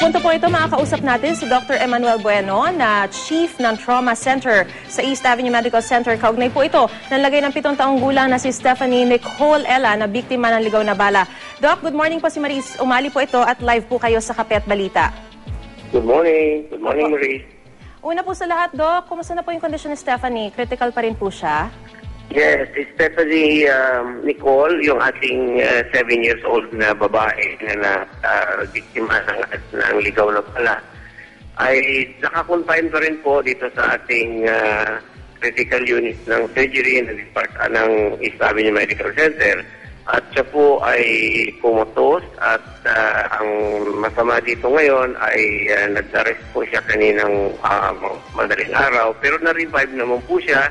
Punto po ito, makakausap natin si Dr. Emmanuel Bueno na Chief ng Trauma Center sa East Avenue Medical Center. Kaugnay po ito, nalagay ng pitong taong gulang na si Stephanie Nicole Ella na biktima ng ligaw na bala. Doc, good morning po si Maris. Umali po ito at live po kayo sa Kapet Balita. Good morning. Good morning, Marie. Una po sa lahat, Doc, kumusta na po yung kondisyon ni Stephanie? Critical pa rin po siya? Yes, si Stephanie um, Nicole, yung ating uh, seven years old na babae na na uh, biktima ng, ng ligaw na pala, ay nakakonfine pa rin po dito sa ating uh, critical unit ng surgery ng, depart, uh, ng East Avenue Medical Center. At siya po ay kumotos at uh, ang masama dito ngayon ay uh, nag-arrest po siya kaninang uh, madaling araw. Pero na-revive naman po siya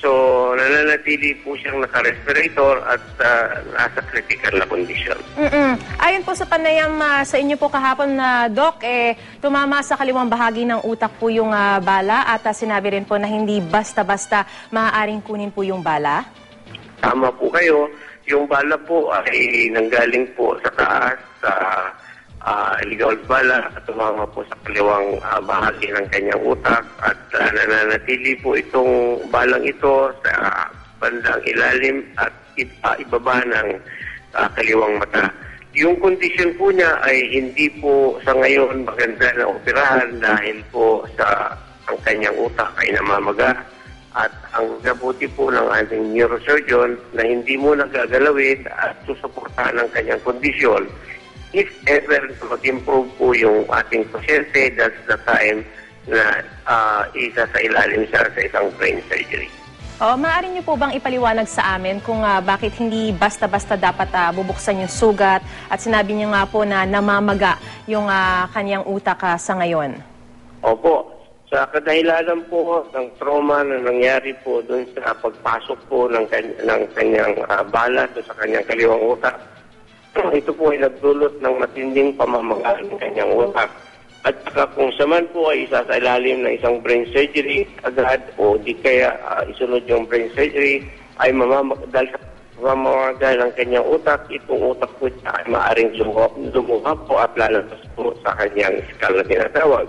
So, nananatili po siyang naka-respirator at uh, nasa critical na condition. Mm-mm. Ayon po sa panayam ah, sa inyo po kahapon na Doc, eh, tumama sa kaliwang bahagi ng utak po yung ah, bala at ah, sinabi rin po na hindi basta-basta maaaring kunin po yung bala. Tama po kayo. Yung bala po ay nanggaling po sa taas, sa uh, illegal bala at tumama po sa kaliwang uh, bahagi ng kanyang utak at uh, nananatili po itong balang ito sa bandang ilalim at uh, ibaba ng uh, kaliwang mata. Yung kondisyon po niya ay hindi po sa ngayon maganda na operahan dahil po sa ang kanyang utak ay namamaga at ang nabuti po ng ating neurosurgeon na hindi mo nagagalawin at susuportahan ang kanyang kondisyon if ever mag-improve po yung ating pasyente, that's the time na uh, isa sa ilalim siya sa isang brain surgery. O, maaari niyo po bang ipaliwanag sa amin kung uh, bakit hindi basta-basta dapat uh, bubuksan yung sugat at sinabi niyo nga po na namamaga yung uh, kanyang utak uh, sa ngayon? Opo. Sa kadahilanan po ng trauma na nangyari po doon sa pagpasok po ng, kany- ng kanyang uh, bala sa kanyang kaliwang utak, ito po ay nagdulot ng matinding pamamagaan ng kanyang utak. At saka kung siya man po ay isa sa ilalim ng isang brain surgery agad o di kaya uh, isunod yung brain surgery ay mamamag dahil sa pamamagaan ng kanyang utak, itong utak po siya ay maaaring lumuha po at lalabas po sa kanyang skull na tinatawag.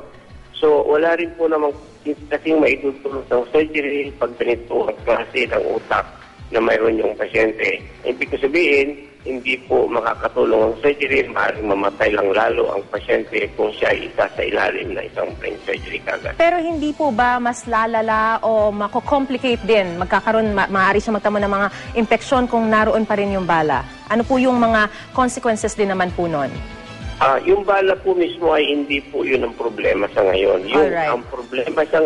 So wala rin po namang kasing maitutulog ng surgery pag ganito ang klase ng utak na mayroon yung pasyente. Ibig sabihin, hindi po makakatulong ang surgery, maaaring mamatay lang lalo ang pasyente kung siya ay isa sa ilalim na isang brain surgery kagad. Pero hindi po ba mas lalala o mako-complicate din? Magkakaroon, ma maaari siya magtamo ng mga impeksyon kung naroon pa rin yung bala. Ano po yung mga consequences din naman po nun? Uh, yung bala po mismo ay hindi po yun ang problema sa ngayon. Yung Alright. ang problema sa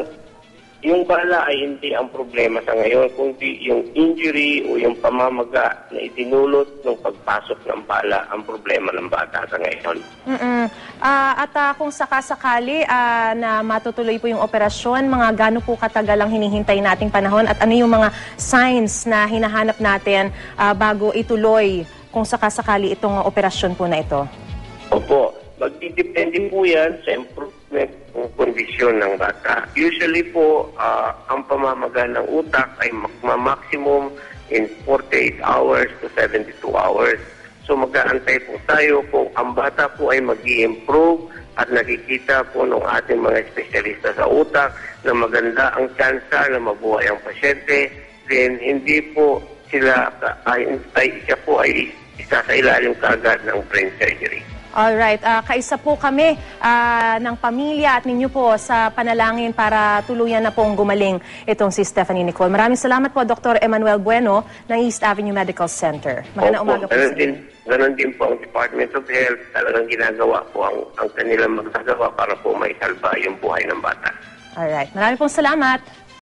yung bala ay hindi ang problema sa ngayon, kundi yung injury o yung pamamaga na itinulot ng pagpasok ng bala ang problema ng bata sa ngayon. Mm-mm. Ah, at ah, kung sakasakali ah, na matutuloy po yung operasyon, mga gaano po katagal ang hinihintay nating panahon at ano yung mga signs na hinahanap natin ah, bago ituloy kung sakasakali itong operasyon po na ito? Opo, magdidepende po yan sa improvement kondisyon ng bata. Usually po, ah, ang pamamaga ng utak ay maximum in 48 hours to 72 hours. So mag-aantay po tayo kung ang bata po ay mag improve at nakikita po ng ating mga espesyalista sa utak na maganda ang tsansa na mabuhay ang pasyente, then hindi po sila ay, ay siya po ay isa sa ilalim kaagad ng brain surgery. Alright, uh, kaisa po kami uh, ng pamilya at ninyo po sa panalangin para tuluyan na pong gumaling itong si Stephanie Nicole. Maraming salamat po Dr. Emmanuel Bueno ng East Avenue Medical Center. Magandang umaga po sa din, ganun din po ang Department of Health. Talagang ginagawa po ang, ang kanilang magagawa para po may salba yung buhay ng bata. Alright, maraming pong salamat.